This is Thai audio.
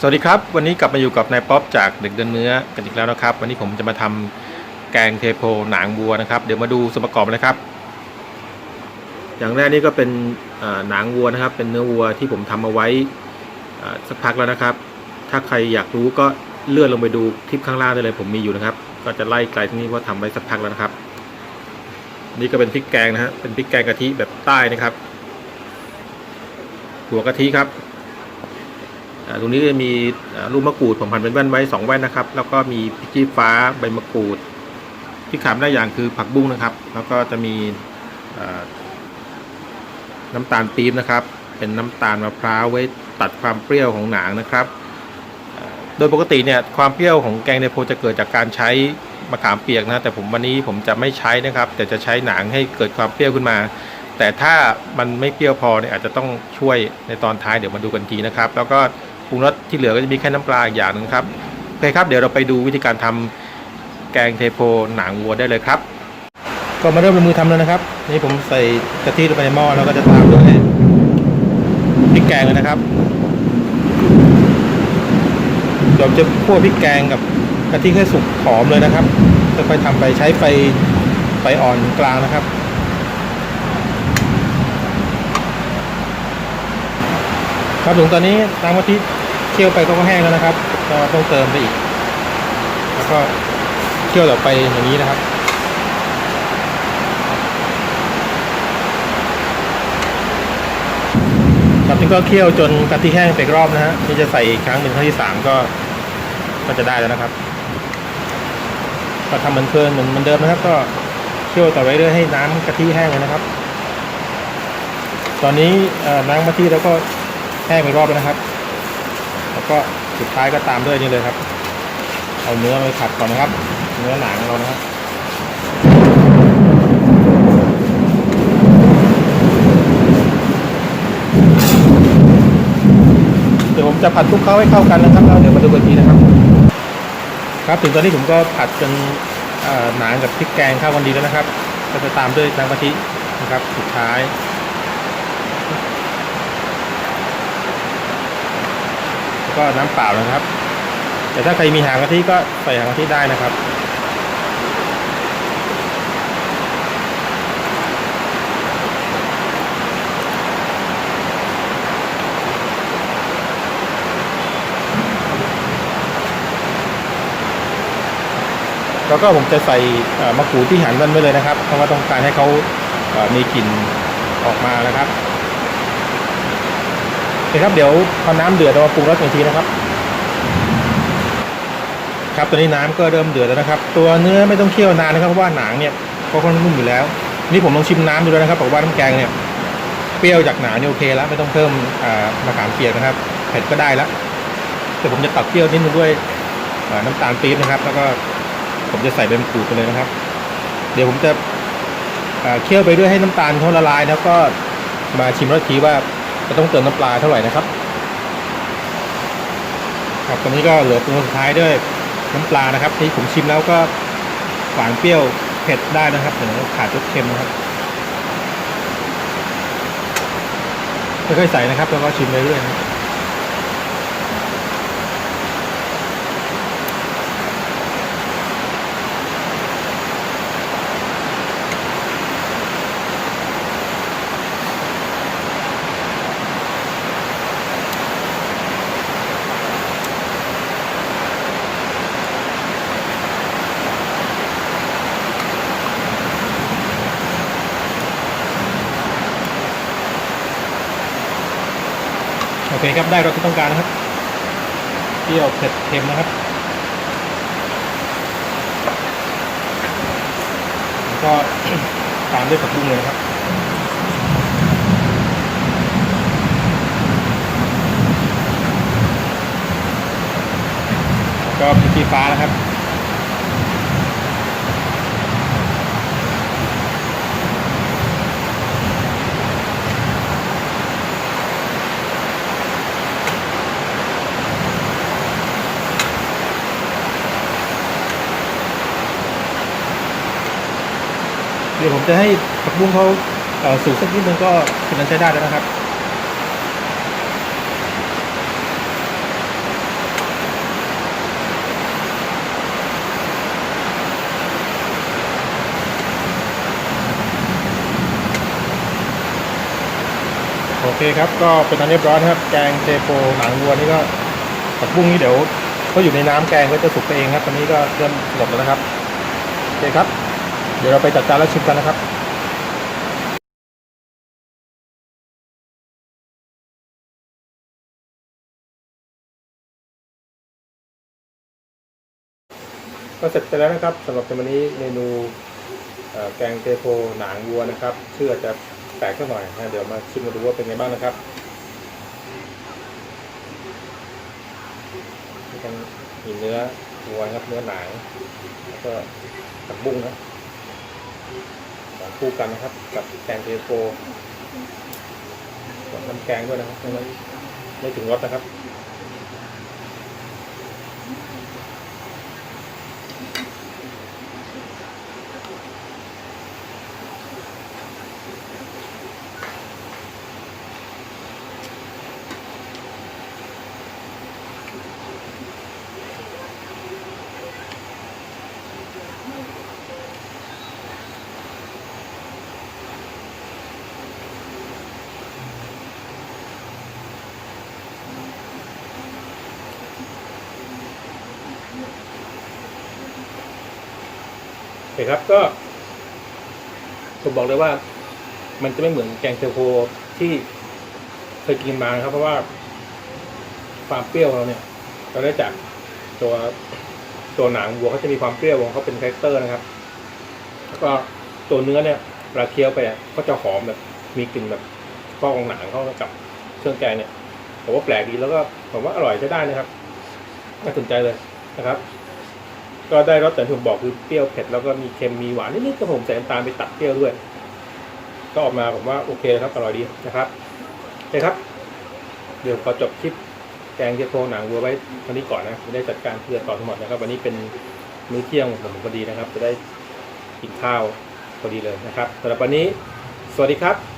สวัสดีครับ วันนี้กลับมาอยู่กับนายป๊อปจากเด็กเดินเนื้อกันอีกแล้วนะครับ วันนี้ผมจะมาทำแกงเทโพหนังวัวนะครับ เดี๋ยวมาดูส่วนประกอบนะครับ อย่างแรกนี่ก็เป็นหนังวัวนะครับ เป็นเนื้อวัวที่ผมทำเอาไว้สักพักแล้วนะครับ ถ้าใครอยากรู้ก็เลื่อนลงไปดูคลิปข้างล่างได้เลย ผมมีอยู่นะครับ ก็จะไล่ไกลที่นี่เพราะทำไว้สักพักแล้วนะครับ นี่ก็เป็นพริกแกงนะฮะเป็นพริกแกงกะทิแบบใต้นะครับหัวกะทิครับ ตรงนี้จะมีลูกมะกรูดผมหั่นเป็นแว่นไว้สองแว่นนะครับ แล้วก็มีพริกชี้ฟ้าใบมะกรูด ที่ขาดไม่ได้อย่างคือผักบุ้งนะครับ แล้วก็จะมีน้ำตาลปี๊บนะครับ เป็นน้ำตาลมะพร้าวไว้ตัดความเปรี้ยวของหนังนะครับ โดยปกติเนี่ยความเปรี้ยวของแกงเนโพจะเกิดจากการใช้มะขามเปียกนะ แต่ผมวันนี้ผมจะไม่ใช้นะครับ แต่จะใช้หนังให้เกิดความเปรี้ยวขึ้นมา แต่ถ้ามันไม่เปรี้ยวพอเนี่ยอาจจะต้องช่วยในตอนท้ายเดี๋ยวมาดูกันทีนะครับ แล้วก็ ปรุงรสที่เหลือก็จะมีแค่น้ำปลาอีกอย่างหนึงครับโอเคครับเดี๋ยวเราไปดูวิธีการทำแกงเทโพหนังวัวได้เลยครับ ก็มาเริ่มลงมือทำแล้วนะครับ นี่ผมใส่กะทิลงไปในหม้อแล้วก็จะตามด้วยพริกแกงเลยนะครับเดี๋ยวจะคั่วพริกแกงกับกะทิให้สุกหอมเลยนะครับค่อยๆทำไปใช้ไฟไฟอ่อนกลางนะครับ ครับถึงตอนนี้น้ำกะทิเคี่ยวไปก็แห้งแล้วนะครับก็ต้องเติมไปอีก แล้วก็เคี่ยวต่อไปอย่างนี้นะครับครับนี่ก็เคี่ยวจนกะทิแห้งไปรอบนะฮะนี่จะใส่อีกครั้งหนึ่งครั้งที่สามก็ก็จะได้แล้วนะครับก็ทำเหมือนเพลินเหมือนเหมือนเดิมนะครับ ก็เคี่ยวต่อไปเรื่อยให้น้ำกะทิแห้งเลยนะครับ ตอนนี้น้ำกะทิแล้วก็ แห้งไปรอบแล้วนะครับ แล้วก็สุดท้ายก็ตามด้วยนี่เลยครับ เอาเนื้อไปผัดก่อนนะครับ เนื้อหนังเรานะครับเดี๋ยวผมจะผัดคลุกเคล้าให้เข้ากันนะครับแล้วเดี๋ยวมาดูกันทีนะครับ ครับถึงตอนนี้ผมก็ผัดจนหนังกับพริกแกงเข้ากันดีแล้วนะครับ ก็จะตามด้วยน้ำกะทินะครับ สุดท้าย แล้ว ก็น้ำเปล่านะครับ แต่ถ้าใครมีหางกะทิก็ใส่หางกะทิได้นะครับแล้วก็ผมจะใส่มะกรูดที่หั่นมันไว้เลยนะครับ เพราะว่าต้องการให้เขามีกลิ่นออกมานะครับ โอเคครับเดี๋ยวพอน้ำเดือดเรามาปรุงรสอีกทีนะครับ ครับตอนนี้น้ำก็เริ่มเดือดแล้วนะครับ ตัวเนื้อไม่ต้องเคี่ยวนานนะครับเพราะว่าหนังเนี่ยเขาค่อนข้างนุ่มอยู่แล้ว นี่ผมลองชิมน้ำดูแล้วนะครับบอกว่าน้ำแกงเนี่ยเปรี้ยวจากหนาเนี่ยโอเคแล้วไม่ต้องเพิ่มมะขามเปียกนะครับเผ็ดก็ได้แล้วแต่ผมจะตัดเปรี้ยวนิดนึงด้วยน้ำตาลปี๊บนะครับ แล้วก็ผมจะใส่ใบมะกรูดไปเลยนะครับ เดี๋ยวผมจะเคี่ยวไปด้วยให้น้ำตาลเขาละลาย แล้วก็มาชิมรสทีว่า จะต้องเติมน้ำปลาเท่าไหร่นะครับ ครับตอนนี้ก็เหลือปรุงสสุดท้ายด้วยน้ำปลานะครับที่ผมชิมแล้วก็หวานเปรี้ยวเผ็ดได้นะครับแต่ขาดรสเค็มนะครับค่อยๆใส่นะครับแล้วก็ชิมไปเรื่อยๆ เคครับได้รสที่ต้องการนะครับเปรี้ยวเผ็ดเค็มนะครับ แล้วก็ตามด้วยผักบุ้งเลยนะครับก็พริกชี้ฟ้านะครับ เดี๋ยวผมจะให้ผักบุ้งเขาสูงสักนิดนึงก็ถึงนั้นใช้ได้แล้วนะครับโอเคครับ ก็เป็นอันเรียบร้อยครับ แกงเจโปหนังวัวนี่ก็ผักบุ้งนี่เดี๋ยวเขาอยู่ในน้ำแกงก็จะสุกไปเองครับ ตอนนี้ก็เริ่มหมดแล้วนะครับ โอเคครับ ดี๋ยวเราไปจัดจานแล้วชิมกันนะครับก็เสร็จไปแล้วนะครับสำหรับในวันนี้เมนูแกงเทโพหนังวัวนะครับชื่ออาจจะแปลกสักหน่อยนะเดี๋ยวมาชิมกันดูว่าเป็นไงบ้างนะครับนี่กันมีเนื้อวัวครับเนื้อหนังแล้วก็ผักบุ้งนะ สองคู่กันนะครับ กับแกงเทโพกับน้ำแกงด้วยนะครับไม่งั้นไม่ถึงรสนะครับ โอเครับก็ผมบอกเลยว่า มันจะไม่เหมือนแกงเทโพที่เคยกินมานะครับ เพราะว่าความเปรี้ยวของเราเนี่ย เราได้จากตัวตัวหนังวัวเขาจะมีความเปรี้ยวของเขาเป็นคาแรคเตอร์นะครับ แล้วก็ตัวเนื้อเนี่ยเวลาเคี้ยวไปก็จะหอมแบบ มีกลิ่นแบบก้องหนังเข้ากับเครื่องแกงเนี่ยผมว่าแปลกดีแล้วก็ผมว่าอร่อยใช้ได้นะครับน่าสนใจเลยนะครับ ก็ได้รสแต่ที่ผมบอกคือเปรี้ยวเผ็ดแล้วก็มีเค็มมีหวานนิดๆก็ผมใส่น้ำตาลไปตัดเปรี้ยวด้วย ก็ออกมาผมว่าโอเคครับอร่อยดีนะครับโอเคครับ เดี๋ยวขอจบคลิปแกงเทียโพหนังวัวไว้เท่านี้ก่อนนะไม่ได้จัดการเคลียร์ต่อทั้งหมดนะครับ วันนี้เป็นมื้อเที่ยงของผมพอดีนะครับ จะได้กินข้าวพอดีเลยนะครับสำหรับวันนี้ สวัสดีครับ